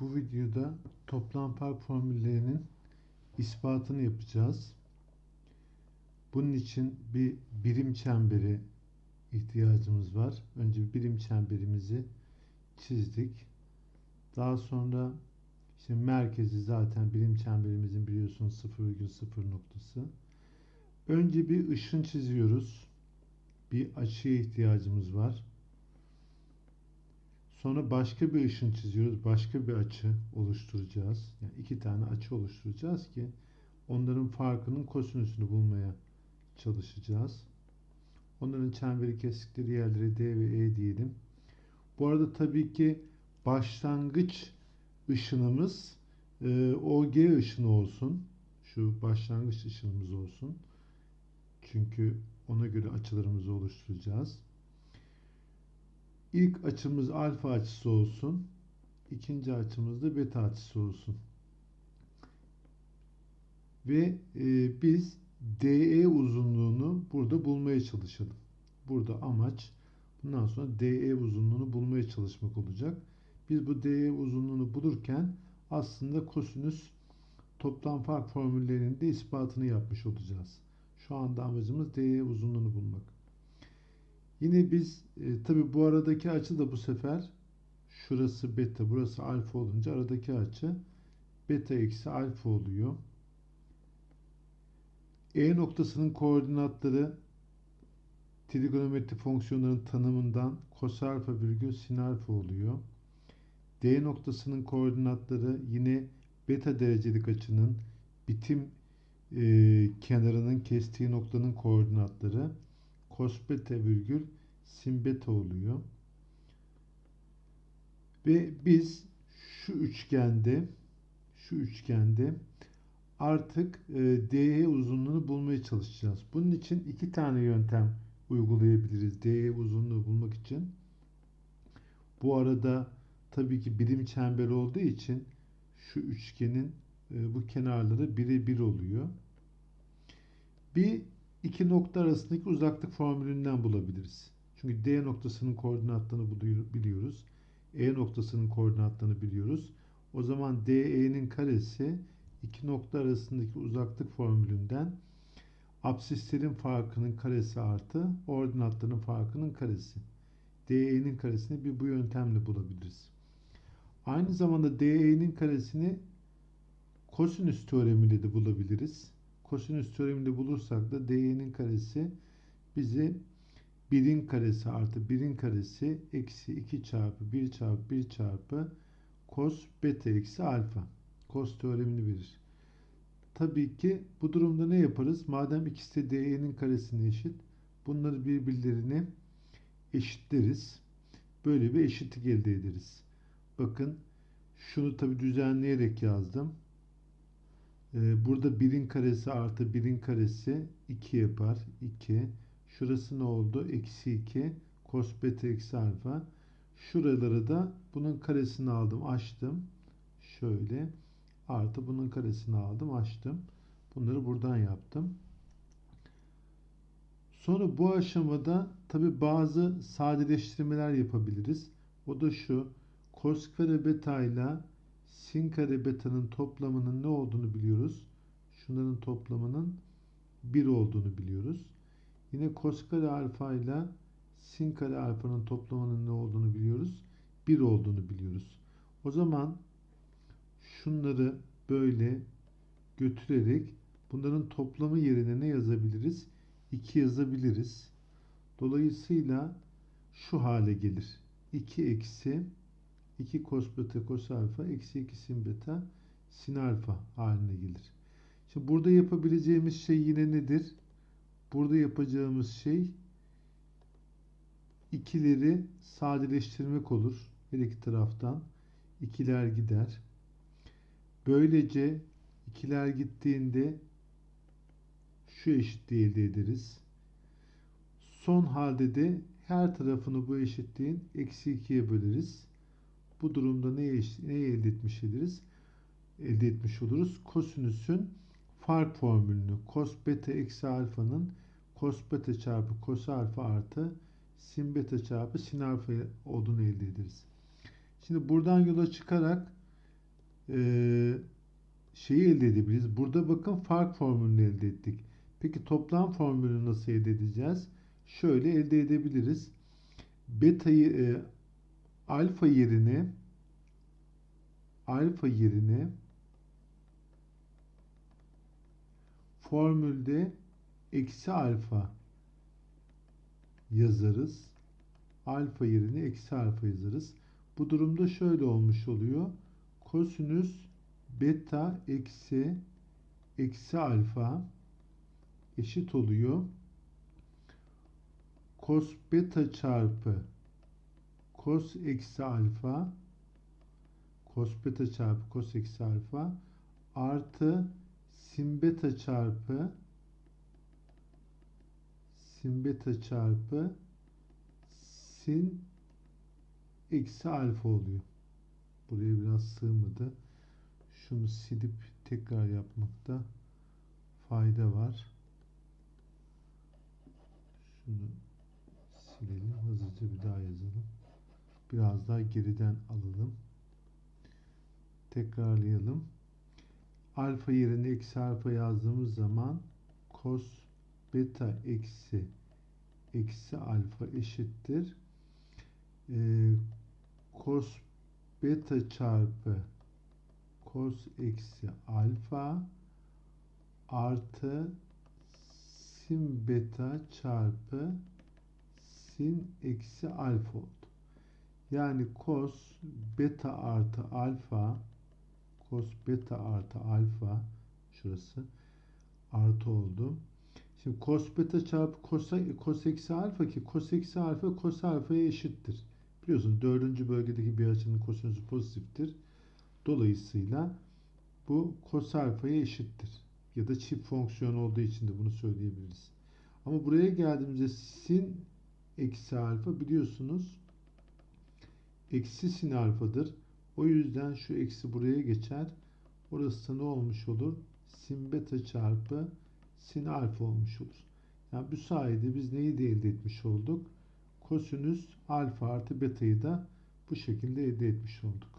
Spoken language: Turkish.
Bu videoda toplam fark formüllerinin ispatını yapacağız. Bunun için bir birim çemberi ihtiyacımız var. Önce bir birim çemberimizi çizdik. Daha sonra işte merkezi zaten birim çemberimizin biliyorsunuz 0,0 noktası. Önce bir ışın çiziyoruz. Bir açıya ihtiyacımız var. Sonra başka bir ışın çiziyoruz. Başka bir açı oluşturacağız. Yani iki tane açı oluşturacağız ki onların farkının kosinüsünü bulmaya çalışacağız. Onların çemberi kestikleri yerlere D ve E diyelim. Bu arada tabii ki başlangıç ışınımız e, OG ışını olsun. Şu başlangıç ışınımız olsun. Çünkü ona göre açılarımızı oluşturacağız. İlk açımız alfa açısı olsun. İkinci açımız da beta açısı olsun. Ve e, biz DE uzunluğunu burada bulmaya çalışalım. Burada amaç bundan sonra DE uzunluğunu bulmaya çalışmak olacak. Biz bu DE uzunluğunu bulurken aslında kosinüs toplam fark formüllerinin de ispatını yapmış olacağız. Şu anda amacımız DE uzunluğunu bulmak. Yine biz e, tabi bu aradaki açı da bu sefer şurası beta burası alfa olunca aradaki açı beta eksi alfa oluyor. E noktasının koordinatları trigonometri fonksiyonlarının tanımından cos alfa virgül sin alfa oluyor. D noktasının koordinatları yine beta derecelik açının bitim e, kenarının kestiği noktanın koordinatları cos beta virgül sin beta oluyor. Ve biz şu üçgende şu üçgende artık e, DE uzunluğunu bulmaya çalışacağız. Bunun için iki tane yöntem uygulayabiliriz DE uzunluğu bulmak için. Bu arada tabii ki birim çember olduğu için şu üçgenin e, bu kenarları birebir oluyor. Bir iki nokta arasındaki uzaklık formülünden bulabiliriz. Çünkü D noktasının koordinatlarını biliyoruz. E noktasının koordinatlarını biliyoruz. O zaman DE'nin karesi iki nokta arasındaki uzaklık formülünden absislerin farkının karesi artı ordinatların farkının karesi. DE'nin karesini bir bu yöntemle bulabiliriz. Aynı zamanda DE'nin karesini kosinüs teoremiyle de bulabiliriz. Kosinüs teoremiyle bulursak da DE'nin karesi bizi 1'in karesi artı 1'in karesi eksi 2 çarpı 1 çarpı 1 çarpı cos beta eksi alfa. Cos teoremini verir. Tabii ki bu durumda ne yaparız? Madem ikisi de DE'nin karesine eşit. Bunları birbirlerine eşitleriz. Böyle bir eşitlik elde ederiz. Bakın şunu tabi düzenleyerek yazdım. Ee, burada 1'in karesi artı 1'in karesi 2 yapar. 2. Şurası ne oldu? Eksi 2. Cos beta eksi alfa. Şuraları da bunun karesini aldım. Açtım. Şöyle. Artı bunun karesini aldım. Açtım. Bunları buradan yaptım. Sonra bu aşamada tabi bazı sadeleştirmeler yapabiliriz. O da şu. Cos kare beta ile sin kare beta'nın toplamının ne olduğunu biliyoruz. Şunların toplamının 1 olduğunu biliyoruz. Yine cos kare alfa ile sin kare alfanın toplamının ne olduğunu biliyoruz. 1 olduğunu biliyoruz. O zaman şunları böyle götürerek bunların toplamı yerine ne yazabiliriz? 2 yazabiliriz. Dolayısıyla şu hale gelir. 2 eksi 2 cos beta cos alfa eksi 2 sin beta sin alfa haline gelir. Şimdi burada yapabileceğimiz şey yine nedir? Burada yapacağımız şey ikileri sadeleştirmek olur. Her iki taraftan ikiler gider. Böylece ikiler gittiğinde şu eşitliği elde ederiz. Son halde de her tarafını bu eşitliğin eksi 2'ye böleriz. Bu durumda ne, ne elde etmiş ederiz? Elde etmiş oluruz. Kosinüsün fark formülünü cos beta eksi alfanın cos beta çarpı cos alfa artı sin beta çarpı sin alfa olduğunu elde ederiz. Şimdi buradan yola çıkarak e, şeyi elde edebiliriz. Burada bakın fark formülünü elde ettik. Peki toplam formülünü nasıl elde edeceğiz? Şöyle elde edebiliriz. Beta'yı e, alfa yerine alfa yerine formülde eksi alfa yazarız. Alfa yerine eksi alfa yazarız. Bu durumda şöyle olmuş oluyor. Kosinüs beta eksi eksi alfa eşit oluyor. Kos beta çarpı kos eksi alfa kos beta çarpı kos eksi alfa artı sin beta çarpı sin beta çarpı sin eksi alfa oluyor. Buraya biraz sığmadı. Şunu silip tekrar yapmakta fayda var. Şunu silelim. Hızlıca bir daha yazalım. Biraz daha geriden alalım. Tekrarlayalım. Alfa yerine eksi alfa yazdığımız zaman cos beta eksi eksi alfa eşittir. Ee, cos beta çarpı cos eksi alfa artı sin beta çarpı sin eksi alfa oldu. Yani cos beta artı alfa cos beta artı alfa şurası artı oldu. Şimdi cos beta çarpı cos, cos eksi alfa ki cos eksi alfa cos alfaya eşittir. Biliyorsun dördüncü bölgedeki bir açının kosinüsü pozitiftir. Dolayısıyla bu cos alfaya eşittir. Ya da çift fonksiyon olduğu için de bunu söyleyebiliriz. Ama buraya geldiğimizde sin eksi alfa biliyorsunuz eksi sin alfadır. O yüzden şu eksi buraya geçer. Orası da ne olmuş olur? Sin beta çarpı sin alfa olmuş olur. Yani bu sayede biz neyi de elde etmiş olduk? Kosinüs alfa artı beta'yı da bu şekilde elde etmiş olduk.